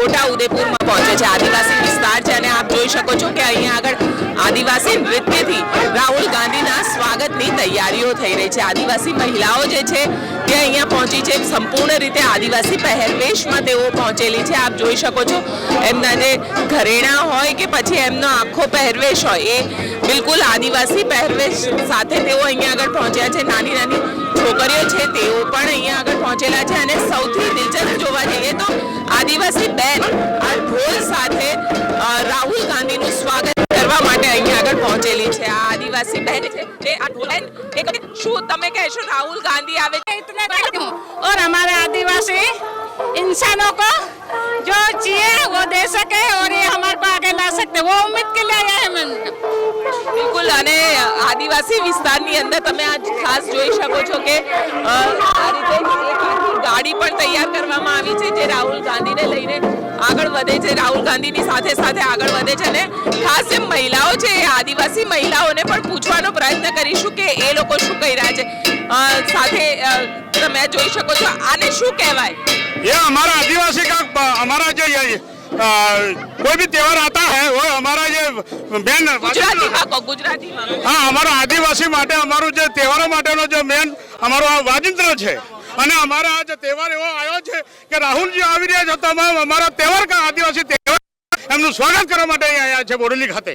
છોટા ઉદેપુરમાં પહોંચે છે. આદિવાસી વિસ્તાર છે અને આપ જોઈ શકો છો કે અહીંયા આગળ આદિવાસી નૃત્યથી રાહુલ ગાંધીના સ્વાગતની તૈયારીઓ થઈ રહી છે. આદિવાસી મહિલાઓ જે છે તે અહીંયા પહોંચી છે. સંપૂર્ણ રીતે આદિવાસી પહેરવેશમાં તેઓ પહોંચેલી છે. આપ જોઈ શકો છો એમના જે ઘરેણા હોય કે પછી એમનો આખો પહેરવેશ હોય, એ બિલકુલ આદિવાસી પહેરવેશ સાથે તેઓ અહીંયા આગળ પહોંચ્યા છે. નાની નાની છોકરીઓ છે, તેઓ પણ અહીંયા આગળ પહોંચેલા છે અને સૌથી દિલચસ્પ જોવા જઈએ તો આદિવાસી બેન આ ઢોલ સાથે રાહુલ ગાંધીનું સ્વાગત માટે અહીંયા આગળ પહોંચેલી છે આ આદિવાસી બેન છે જે આ ઢોલ બેન એ કહે, શું તમે કહેશો રાહુલ ગાંધી આવે છે इतना कर दूं और हमारे आदिवासी इंसानों को जो चाहिए वो दे सके और ये हमारे को आगे ला सकते वो उम्मीद के लिए आया है मैंने બિલકુલ અને આદિવાસી વિસ્તારની અંદર તમે આ ખાસ જોઈ શકો છો કે અ, આ રીતે એક આખી ગાડી પણ તૈયાર કરવામાં આવી છે જે રાહુલ ગાંધીને લઈને આગળ વધે છે રાહુલ ગાંધીની સાથે સાથે આગળ વધે છે અને ખાસ જે મહિલાઓ છે એ આદિવાસી મહિલાઓને પણ પૂછવાનો પ્રયત્ન કરીશું કે એ લોકો શું કહી રહ્યા છે અ, સાથે અ, તમે જોઈ શકો છો આને શું કહેવાય ये हमारा आदिवासी का हमारा जो ये अ, कोई भी त्योहार आता है वो हमारा ये मेन ગુજરાતીમાં કહો ગુજરાતીમાં હા અમારા આદિવાસી માટે અમારું જે તહેવારો માટેનો જે મેન અમારો આ વાજિંત્ર છે અને અમારા આ જે તહેવાર એવો આવ્યો છે કે રાહુલજી આવી રહ્યા છે તમામ અમારા તહેવાર કા આદિવાસી તહેવાર એમનું સ્વાગત કરવા માટે અહીં આવ્યા છે બોડેલી ખાતે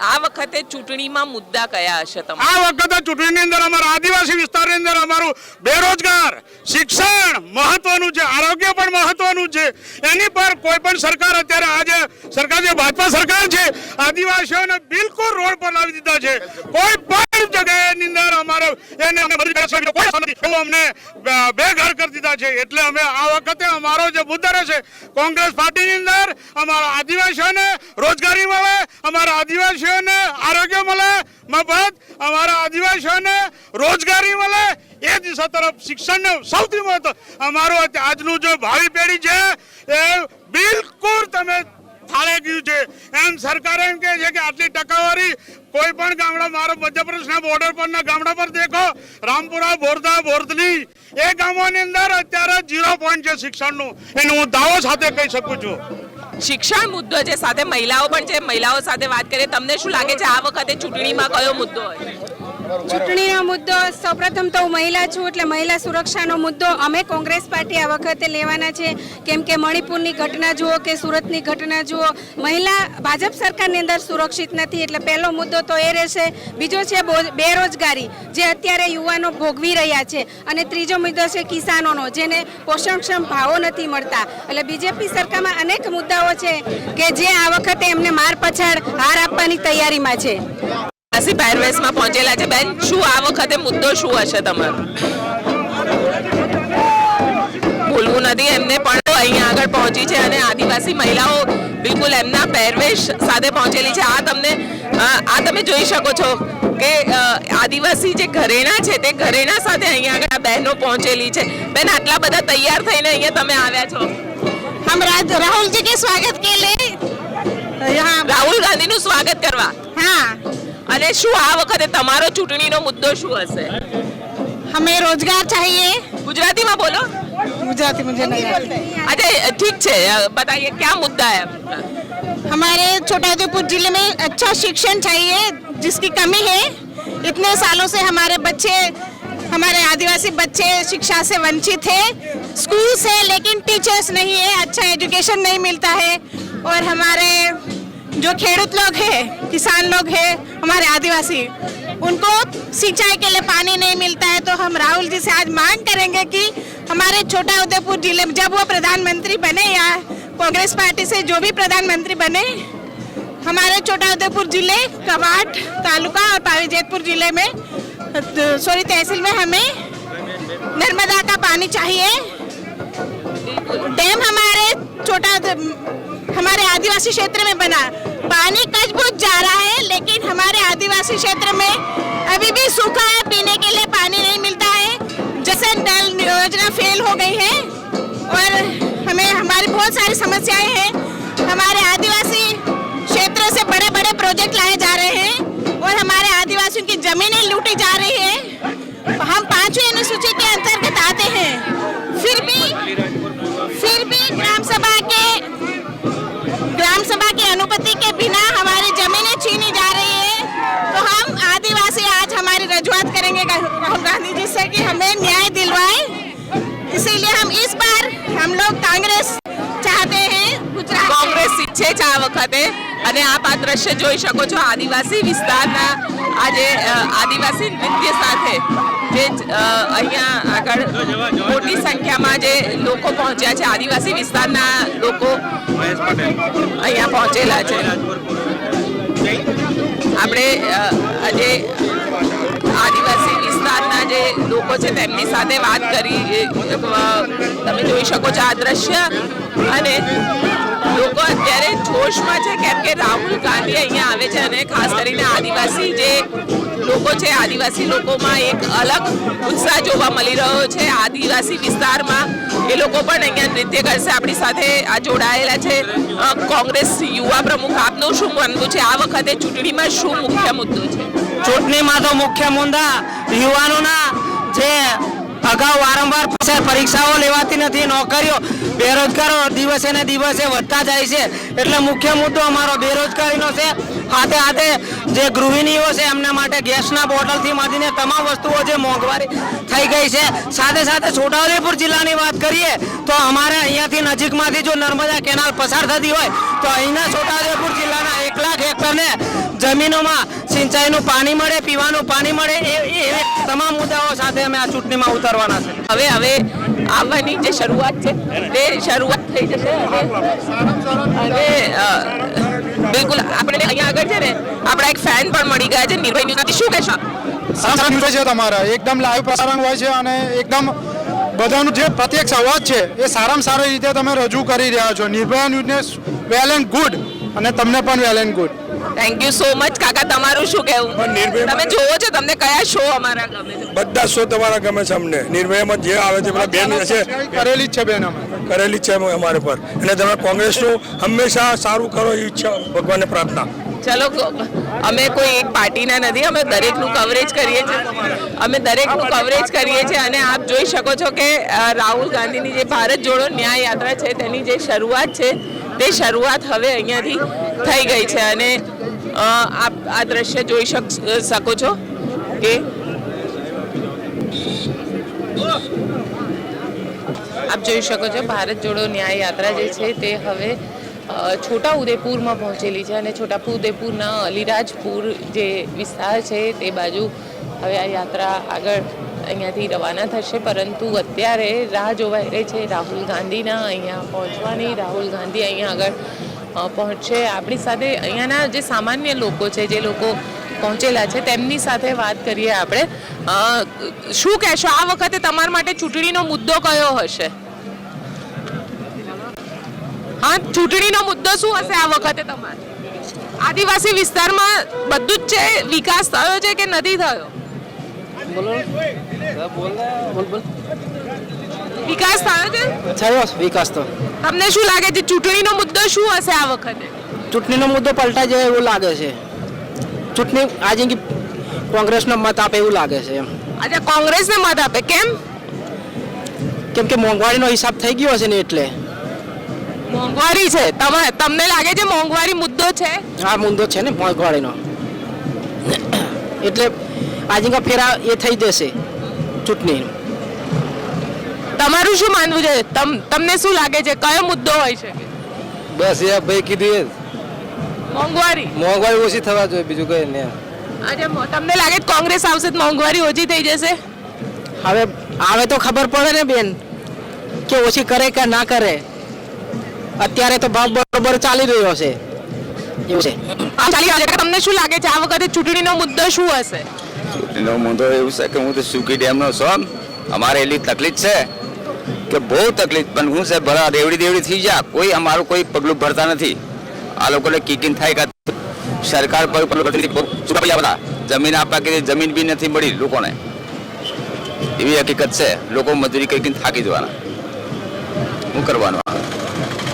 આ વખતે ચૂંટણીમાં મુદ્દા કયા હશે તમે આ વખતે ચૂંટણીની અંદર અમારા આદિવાસી વિસ્તારની અંદર અમારું બેરોજગાર, શિક્ષણ મહત્વનું છે, આરોગ્ય પણ મહત્વનું છે. એની પર કોઈ પણ સરકાર અત્યારે આજે સરકાર જે ભાજપા સરકાર છે, આદિવાસીઓને બિલકુલ રોડ પર લાવી દીધા છે. કોઈ પણ અંદર અમારે એને અમને બેઘર કરી દીધા છે. એટલે અમે આ વખતે અમારો જે મુદ્દા છે, કોંગ્રેસ પાર્ટીની અંદર અમારા આદિવાસીઓને રોજગારી મળે, અમારા આદિવાસીઓને આરોગ્ય મળે, મફત, અમારા આદિવાસીઓને રોજગારી મળે, એ દિશા તરફ શિક્ષણને સૌથી મહત્વ. અમારું આજનું જે ભાવિ પેઢી છે, એ બિલકુલ તમે થાળે ગયું છે. એમ સરકારે એમ કહે છે કે આટલી ટકાવારી કોઈ પણ ગામડા, મારો મધ્યપ્રદેશના બોર્ડર પરના ગામડા પર દેખો, રામપુરા બોરદા બોરદલી એ ગામોની અંદર અત્યારે ઝીરો પોઈન્ટ છે શિક્ષણનું. એનું હું દાવો સાથે કહી શકું છું. શિક્ષણ મુદ્દો છે, સાથે મહિલાઓ પણ છે, મહિલાઓ સાથે વાત કરીએ, તમને શું લાગે છે, આ વખતે ચૂંટણીમાં કયો મુદ્દો હોય? ચૂંટણીનો મુદ્દો, સૌપ્રથમ તો હું મહિલા છું એટલે મહિલા સુરક્ષાનો મુદ્દો અમે કોંગ્રેસ પાર્ટી આ વખતે લેવાના છે. કેમ કે મણિપુરની ઘટના જુઓ કે સુરતની ઘટના જુઓ, મહિલા ભાજપ સરકારની અંદર સુરક્ષિત નથી એટલે પહેલો મુદ્દો તો એ રહેશે. બીજો છે બેરોજગારી, જે અત્યારે યુવાનો ભોગવી રહ્યા છે. અને ત્રીજો મુદ્દો છે કિસાનોનો, જેને પોષણક્ષમ ભાવો નથી મળતા. એટલે બીજેપી સરકારમાં અનેક મુદ્દાઓ છે કે જે આ વખતે એમને માર પછાડ હાર આપવાની તૈયારીમાં છે. આદિવાસી પહેરવેશમાં પહોંચેલા છે. બેન શું આ વખતે મુદ્દો શું હશે તમારો? બોલવું નથી એમને પણ અહીંયા આગળ પહોંચી છે અને આદિવાસી મહિલાઓ બિલકુલ એમના પહેરવેશ સાથે પહોંચેલી છે. આ તમને આ તમે જોઈ શકો છો કે આદિવાસી જે ઘરેણા છે તે ઘરેણા સાથે અહીંયા આગળ આ બહેનો પહોંચેલી છે. બેન આટલા બધા તૈયાર થઈને અહીંયા તમે આવ્યા છો. હમ રાહુલજી કે સ્વાગત કે લે? રાહુલ ગાંધીનું સ્વાગત કરવા. હા. અને શું આ વખતે તમારો ચૂંટણીનો મુદ્દો શું હશે हमें रोजगार चाहिए ગુજરાતીમાં બોલો गुजराती मुझे नहीं आती अच्छा ठीक છે बताइए क्या मुद्दा है आपका? हमारे छोटाउदेपुर जिले में अच्छा शिक्षण चाहिए जिसकी कमी है इतने सालों से हमारे बच्चे हमारे आदिवासी बच्चे शिक्षा से वंचित है स्कूल से लेकिन टीचर्स नहीं है अच्छा एजुकेशन नहीं मिलता है और हमारे जो खेडूत लोग हैं, किसान लोग हैं, हमारे आदिवासी, उनको सिंचाई के लिए पानी नहीं मिलता है तो हम राहुल जी से आज मांग करेंगे कि हमारे छोटा उदयपुर ज़िले में जब वो प्रधानमंत्री बने या कांग्रेस पार्टी से जो भी प्रधानमंत्री बने, हमारे छोटा उदयपुर ज़िले, कवाट तालुका और पावीजेतपुर ज़िले में, सॉरी, तहसील में हमें नर्मदा का पानी चाहिए। डैम हमारे छोटा हमारे आदिवासी क्षेत्र में बना। पानी कचबुच जा रहा है, लेकिन हमारे आदिवासी क्षेत्र में अभी भी सूखा है, पीने के लिए पानी नहीं मिलता है। जैसे नल योजना फेल हो गई है, और हमें, हमारी बहुत सारी समस्याएँ हैं। हमारे आदिवासी क्षेत्र से बड़े बड़े प्रोजेक्ट लाए जा रहे हैं, और हमारे आदिवासियों की जमीनें लूटी जा रही है। हम पांचवी अनुसूची के अंतर्गत आते हैं। के बिना हमारी जमीनें छीनी जा रही है तो हम आदिवासी आज हमारी रजुआत करेंगे राहुल गांधी जी से कि हमें न्याय दिलवाए इसीलिए हम इस बार हम लोग कांग्रेस चाहते हैं गुजरात कांग्रेस ઈચ્છે છે આ વખતે અને આપ આ દ્રશ્ય જોઈ શકો છો આદિવાસી વિસ્તારના આજે આદિવાસી નૃત્ય સાથે જે અહીંયા આગળ મોટી સંખ્યામાં જે લોકો પહોંચ્યા છે, આદિવાસી વિસ્તારના લોકો અહીંયા પહોંચેલા છે. આપણે આજે આદિવાસી વિસ્તારના જે લોકો છે, તેમની સાથે વાત કરી. તમે જોઈ શકો છો આ દ્રશ્ય. અને લોકો અત્યારે જોશમાં છે, કેમ કે રાહુલ ગાંધી અહીંયા આવે છે અને ખાસ કરીને આદિવાસી જે લોકો છે, આદિવાસી લોકોમાં એક અલગ ઉત્સાહ જોવા મળી રહ્યો છે. આદિવાસી વિસ્તારમાં એ લોકો પણ અહીંયા નૃત્ય કરશે. આપણી સાથે આ જોડાયેલા છે કોંગ્રેસ યુવા પ્રમુખ. આપનું શું માનવું છે? આ વખતે ચૂંટણીમાં શું મુખ્ય મુદ્દો છે? ચૂંટણીમાં તો મુખ્ય મુદ્દા યુવાનોના જે અગાઉ વારંવાર પરીક્ષા- પરીક્ષાઓ લેવાતી નથી, નોકરીઓ બેરોજગારો દિવસે ને દિવસે વધતા જાય છે. એટલે મુખ્ય મુદ્દો અમારો બેરોજગારીનો છે. સાથે સાથે જે ગૃહિણીઓ છે, એમના માટે ગેસના બોટલથી માંડીને તમામ વસ્તુઓ જે મોંઘવારી થઈ ગઈ છે. સાથે સાથે છોટાઉદેપુર જિલ્લાની વાત કરીએ, તો અમારે અહીંયાથી નજીકમાંથી જો નર્મદા કેનાલ પસાર થતી હોય, તો અહીંના છોટાઉદેપુર જિલ્લાના એક લાખ હેક્ટરને જમીનોમાં સિંચાઈનું પાણી મળે પીવાનું પાણી મળે એ એ તમામ મુદ્દાઓ સાથે અમે આ ચૂંટણીમાં ઉતરવાના છે. હવે હવે આવવાની જે શરૂઆત છે તે શરૂઆત થઈ જશે. અને બિલકુલ આપણે અહીંયા આગળ છે ને આપણા એક ફેન પણ મળી ગયા છે નિર્ભય ન્યૂઝ. શું કહેશો? સરસ ન્યૂઝ છે તમારા. એકદમ લાઈવ પ્રસારણ હોય છે અને એકદમ બધાનું જે પ્રત્યક્ષ અવાજ છે એ સારામાં સારી રીતે તમે રજૂ કરી રહ્યા છો. નિર્ભયા ન્યૂઝને વેલ એન્ડ ગુડ અને તમને પણ well and good. Thank you so much કાકા તમારું શું કહેવું? તમે જોવો છો તમને કયા શો અમારા ગમે છે? બધા શો તમારા ગમે છે અમને. નિર્ભયમાં જે આવે છે બેન છે કરેલી જ છે બેન અમે કરેલી જ છે અમારે પર. અને તમે કોંગ્રેસનું હંમેશા સારું કરો એ ઈચ્છા ભગવાનને પ્રાર્થના. ચલો અમે કોઈ એક પાર્ટીના નથી અમે દરેકનું કવરેજ કરીએ છીએ. અમે દરેકનું કવરેજ કરીએ છીએ અને આપ જોઈ શકો છો કે રાહુલ ગાંધીની જે ભારત જોડો ન્યાય યાત્રા છે તેની જે શરૂઆત છે તે શરૂઆત હવે અહીંયાથી થઈ ગઈ છે અને આપ આ દ્રશ્ય જોઈ શક- છો કે આપ જોઈ શકો છો ભારત જોડો ન્યાય યાત્રા જે છે તે હવે છોટા ઉદેપુરમાં પહોંચેલી છે અને છોટા ઉદેપુરના અલીરાજપુર જે વિસ્તાર છે તે બાજુ હવે આ યાત્રા આગળ અહીંયાથી રવાના થશે. પરંતુ અત્યારે રાહ જોવાઈ રહી છે રાહુલ ગાંધીના અહીંયા પહોંચવાની. રાહુલ ગાંધી અહીંયા આગળ અ, પહોંચશે આપણી સાથે અહીંયાના જે સામાન્ય લોકો છે જે લોકો પહોંચેલા છે તેમની સાથે વાત કરીએ આપણે. શું કહેશો? આ વખતે તમારા માટે ચૂંટણીનો મુદ્દો કયો હશે? હા ચૂંટણીનો મુદ્દો શું હશે આ વખતે તમારે? આદિવાસી વિસ્તારમાં બધું જ છે વિકાસ થયો છે કે નથી થયો? વિકાસ થયો છે? થયો વિકાસ તો. તમને શું લાગે છે ચૂંટણીનો મુદ્દો શું હશે આ વખતે? ચૂંટણીનો મુદ્દો પલટાઈ જાય એવું લાગે છે. ચૂંટણી આજે કોંગ્રેસનો મત આપે એવું લાગે છે એમ. આજે કોંગ્રેસને મત આપે કેમ? કેમ કે મોંઘવારીનો હિસાબ થઈ ગયો છે ને એટલે. મોંઘવારી છે. તમે તમને લાગે છે મોંઘવારી મુદ્દો છે? આ મુદ્દો છે ને મોંઘવારીનો. એટલે આજે ફેરા એ થઈ જશે ચૂંટણી. તમારું શું માનવું છે? તમ તમને શું લાગે છે? કયો મુદ્દો હોય છે? બસ યાર ભાઈ કીધું એ મોંઘવારી. મોંઘવારી ઓછી થવા જોઈએ બીજું કઈ નહીં આજે તમને લાગે છે કોંગ્રેસ આવશે તો મોંઘવારી ઓછી થઈ જશે? હવે આવે તો ખબર પડે ને બેન કે ઓછી કરે કે ના કરે. અત્યારે તો ભાવ બરોબર ચાલી રહ્યો છે. એવું છે. ચાલી રહ્યો છે. તમને શું લાગે છે? આ વખતે ચૂંટણીનો મુદ્દો શું હશે? ચૂંટણીનો મુદ્દો એવું છે કે હું તો સુકી ડેમનો છું અમારે એટલી તકલીફ છે. કે બહુ તકલીફ. પણ હું સાહેબ ભરા રેવડી દેવડી થઈ જા. કોઈ અમારું કોઈ પગલું ભરતા નથી. આ લોકોને કીકીન થાય કે સરકાર પર બધા. જમીન આપવા કે જમીન બી નથી મળી લોકોને. એવી હકીકત છે. લોકો મજૂરી કઈ થાકી જવાના. શું કરવાનું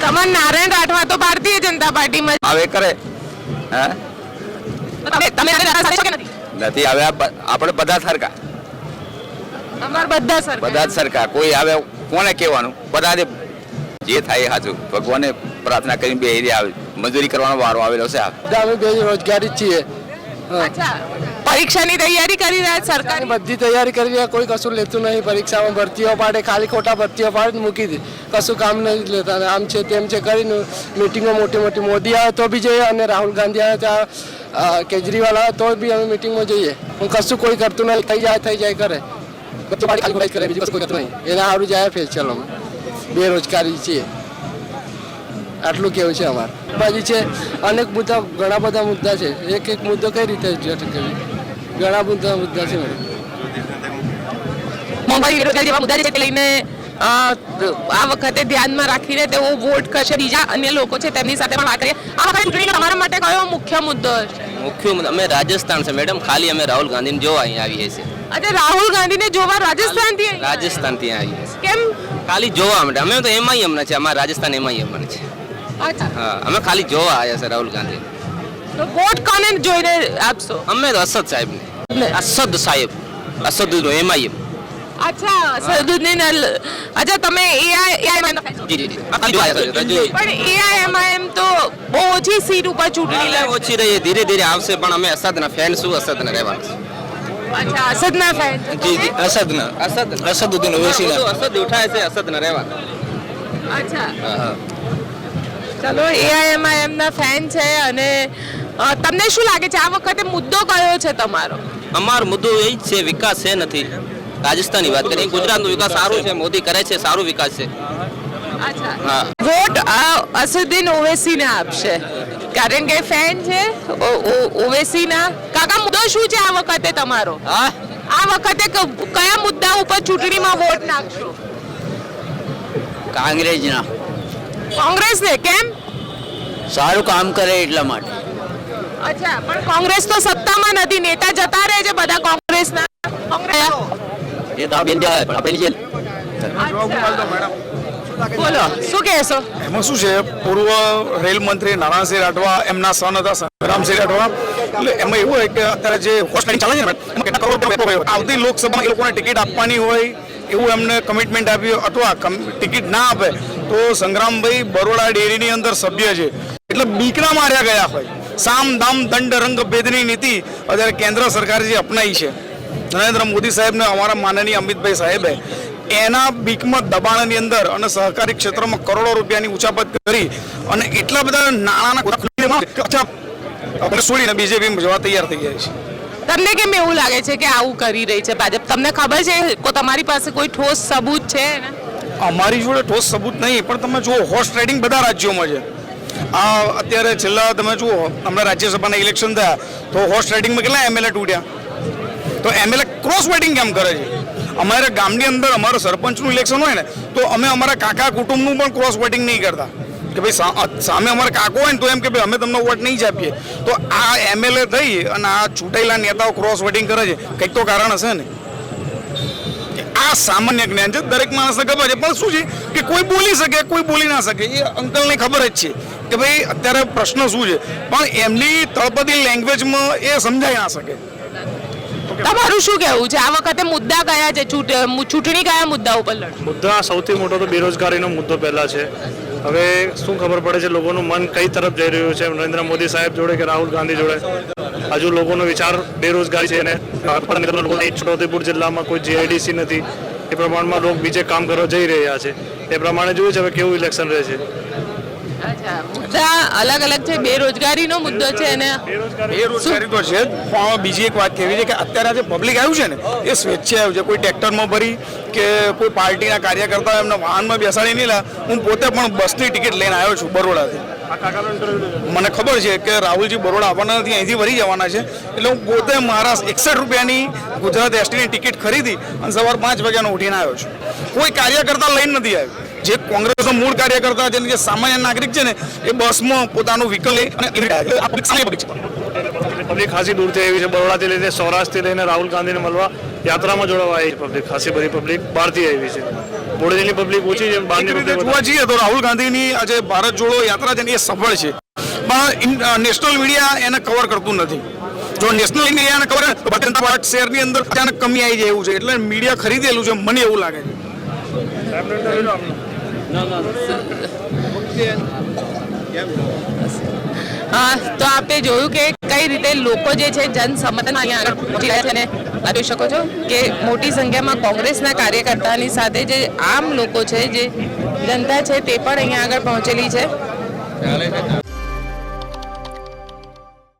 તમારે નારાયણ રાઠવા તો ભારતીય જનતા પાર્ટીમાં આવે કરે. હે? નથી? નથી આવે આ બ- આપણે બધા સરકાર. બધા સરકાર. કોઈ આવે કોને કહેવાનું? બધા જે થાય એ સાચું. ભગવાને પ્રાર્થના કરીને બે એરિયા આવે. મજૂરી કરવાનો વારો આવેલો છે આ. અમે બે રોજગારી જ છીએ. પરીક્ષાની તૈયારી કરી રહ્યા સરકાર? બધી તૈયારી કરી રહ્યા. કોઈ કશું લેતું નહીં. પરીક્ષામાં ભરતીઓ પાડે ખાલી ખોટા ભરતીઓ પાડે મૂકી દે. કશું કામ નહીં લેતા. આમ છે તેમ છે કરીને મિટિંગો મોટી મોટી મોદી આવે તો બી જઈએ અને રાહુલ ગાંધી આવે ત્યાં કેજરીવાલ આવે તો બી અમે મિટિંગમાં જઈએ. હું કશું કોઈ કરતું નહીં. થઈ જાય થઈ જાય કરે. બધું ખાલી ખાલી કરે બીજું કશું કોઈ કરતું નહીં. એના આવડું જાય ફેલ ચાલો. બેરોજગારી છે. આટલું કેવું છે અમારે? બાજુ છે અનેક મુદ્દા ઘણા બધા મુદ્દા છે. એક એક મુદ્દો કઈ રીતે ઘણા બધા મુદ્દા છે મોંઘવારી બેરોજગારી જેવા મુદ્દા છે તે લઈને આ વખતે ધ્યાનમાં રાખીને તેઓ વોટ કરશે. બીજા અન્ય લોકો છે તેમની સાથે પણ વાત કરીએ. આ વખતે ચૂંટણીનો તમારા માટે કયો મુખ્ય મુદ્દો હશે મુખ્ય મુદ્દો- અમે રાજસ્થાન છે. મેડમ ખાલી અમે રાહુલ ગાંધીને જોવા અહીંયા આવીએ છીએ. આજે રાહુલ ગાંધીને જોવા રાજસ્થાનથી? રાજસ્થાન ત્યાં આવીએ કેમ? ખાલી જોવા માટે. અમે તો એમાં અમને છે અમારા રાજસ્થાન એમાં અમને છે. અચ્છા. હા અમે ખાલી જોવા આવ્યા છે રાહુલ ગાંધી. તો વોટ કોને જોઈને આપશો? અમે તો અસદ સાહેબને અસદ સાહેબ. અસદ એમાં અચ્છા સરદુદ્દીન અચ્છા તમે એઆઈ જી જી જી. એઆઈ ખાલી જોવા આવ્યા છે હજુ પણ એઆઈએમઆઈએમ તો બહુ ઓછી સીટ ઉપર ચૂંટણી ઓછી રહી. ધીરે ધીરે આવશે પણ અમે અસદના ફેન શું અસદના રહેવાના અચ્છા અસદના ફેન જી જી અસદના. અસદ અસદુદ્દીન ઓવૈસીના. અસદ ઉઠાય છે અસદના રહેવા અચ્છા. ચલો એઆઈએમઆઈએમ એમના ફેન છે અને તમને શું લાગે છે? આ વખતે મુદ્દો કયો છે તમારો? અમારો મુદ્દો એ જ છે વિકાસ છે નથી. રાજસ્થાનની વાત કરીએ ગુજરાતનો વિકાસ સારો છે મોદી કરે છે સારો વિકાસ છે. વોટ અસુદ્દીન ઓવેસીને આપશે? કારણ કે ફેન છે ઓવેસીના મુદ્દો શું છે આ વખતે તમારો? હા? આ વખતે કયા મુદ્દા ઉપર ચૂંટણીમાં વોટ નાખશો? કાંગ્રેસના. કોંગ્રેસને કેમ? સારું કામ કરે એટલા માટે. અચ્છા પણ કોંગ્રેસ તો સત્તામાં નથી. નેતા જતા રહે છે બધા કોંગ્રેસના. કોંગ્રેસ એ તો બેન પણ આપણે જે બોલો શું કહેશો? એમાં શું છે? પૂર્વ રેલ મંત્રી નારાયણસિંહ રાઠવા એમના સન હતા સંગ્રામસિંહ રાઠવા. એટલે એમાં એવું હોય કે અત્યારે જે હોસ્પિટલ ચાલે છે ને એમાં કેટલા કરોડ રૂપિયા. આવતી લોકસભામાં એ લોકોને ટિકિટ આપવાની હોય, એવું એમને કમિટમેન્ટ આપ્યું અથવા ટિકિટ ના આપે, તો સંગ્રામભાઈ બરોડા ડેરીની અંદર સભ્ય છે. એટલે બીકના માર્યા ગયા હોય. સામ દામ દંડ રંગ ભેદની નીતિ અત્યારે કેન્દ્ર સરકારે જે અપનાવી છે. નરેન્દ્ર મોદી સાહેબને અમારા માનનીય અમિતભાઈ સાહેબે એના બીકમાં દબાણની અંદર અને સહકારી ક્ષેત્રમાં કરોડો રૂપિયાની ઉચાપત કરી અને એટલા બધા નાણાંના આપણે છોડીને બીજેપી જવા તૈયાર થઈ ગયા છે તમને કેમ એવું લાગે છે કે આવું કરી રહી છે ભાજપ? તમને ખબર છે કે તમારી પાસે કોઈ ઠોસ સબૂત છે અમારી જોડે ઠોસ સબૂત નહીં પણ તમે જુઓ હોર્સ રાઇડિંગ બધા રાજ્યોમાં છે. આ અત્યારે છેલ્લા તમે જુઓ હમણાં રાજ્યસભાના ઇલેક્શન થયા તો હોર્સ રાઇડિંગમાં કેટલા એમએલએ તૂટ્યા? તો એમએલએ ક્રોસ વેટિંગ કેમ કરે છે? અમારા ગામની અંદર અમારું સરપંચનું ઇલેક્શન હોય ને તો અમે અમારા કાકા કુટુંબનું પણ ક્રોસ વેટિંગ નહીં કરતા. કે ભાઈ સામે અમારે કાકો હોય ને તો એમ કે ભાઈ અમે તમને વોટ નહીં જ આપીએ. તો આ એમએલએ થઈ અને આ ચૂંટાયેલા નેતાઓ ક્રોસ વોટિંગ કરે છે. કંઈક તો કારણ હશે ને. આ સામાન્ય જ્ઞાન છે. દરેક માણસને ખબર છે. પણ શું છે કે કોઈ બોલી શકે કોઈ બોલી ના શકે. એ અંકલને ખબર જ છે કે ભાઈ અત્યારે પ્રશ્ન શું છે. પણ એમની તળપદી લેંગ્વેજમાં એ સમજાઈ ના શકે. તમારું શું કહેવું છે? આ વખતે મુદ્દા કયા છે? ચૂંટ- ચૂંટણી કયા મુદ્દા ઉપર મુદ્દા સૌથી મોટો તો બેરોજગારીનો મુદ્દો પહેલા છે. હવે શું ખબર પડે છે? લોકોનું મન કઈ તરફ જઈ રહ્યું છે? નરેન્દ્ર મોદી સાહેબ જોડે કે રાહુલ ગાંધી જોડે? હજુ લોકોનો વિચાર બેરોજગારી છે અને છોટાઉદેપુર જિલ્લામાં કોઈ જીઆઈડીસી નથી. એ પ્રમાણમાં લોકો બીજે કામ કરવા જઈ રહ્યા છે. એ પ્રમાણે જોયું છે હવે કેવું ઇલેક્શન રહે છે અલગ અલગ છે, બેરોજગારીનો મુદ્દો છે અને બેરોજગારી તો છે પણ બીજી એક વાત કહેવી છે કે અત્યારે આજે પબ્લિક આવ્યું છે ને, એ સ્વેચ્છે આવ્યું છે. કોઈ ટ્રેક્ટરમાં ભરી કે કોઈ પાર્ટીના કાર્યકર્તા એમને વાહનમાં બેસાડી નહીં લા. હું પોતે પણ બસની ટિકિટ લઈને આવ્યો છું બરોડાથી. મને ખબર છે કે રાહુલજી બરોડા આવવાના નથી અહીંથી વળી જવાના છે. એટલે હું પોતે મારા એકસઠ રૂપિયાની ગુજરાત એસટીની ટિકિટ ખરીદી અને સવાર પાંચ વાગ્યાનો ઉઠીને આવ્યો છું. કોઈ કાર્યકર્તા લઈને નથી આવ્યો. જે કોંગ્રેસનો મૂળ કાર્યકર્તા છે જે સામાન્ય નાગરિક છે ને એ બસમાં પોતાનું વ્હીકલ લઈ અને પબ્લિક ખાસી દૂરથી આવી છે. બરોડાથી લઈને સૌરાષ્ટ્રથી લઈને રાહુલ ગાંધીને મળવા યાત્રામાં જોડાવા આવી છે પબ્લિક ખાસી બધી પબ્લિક બહારથી આવી છે. બોડેલીની પબ્લિક ઓછી છે બહારની જોવા જઈએ તો રાહુલ ગાંધીની આજે ભારત જોડો યાત્રા છે ને એ સફળ છે. પણ નેશનલ મીડિયા એને કવર કરતું નથી. જો નેશનલ મીડિયાને કવર તો ભારતીય જનતા પાર્ટી શહેરની અંદર અચાનક કમી આવી જાય એવું છે. એટલે મીડિયા ખરીદેલું છે મને એવું લાગે છે. અ, તો આપણે જોયું કે કઈ રીતે લોકો જે છે જનસમર્થન અહીંયા આગળ પહોંચી રહ્યા છે અને જોઈ શકો છો કે મોટી સંખ્યામાં કોંગ્રેસના કાર્યકર્તાની સાથે જે આમ લોકો છે જે જનતા છે તે પણ અહીંયા આગળ પહોંચેલી છે.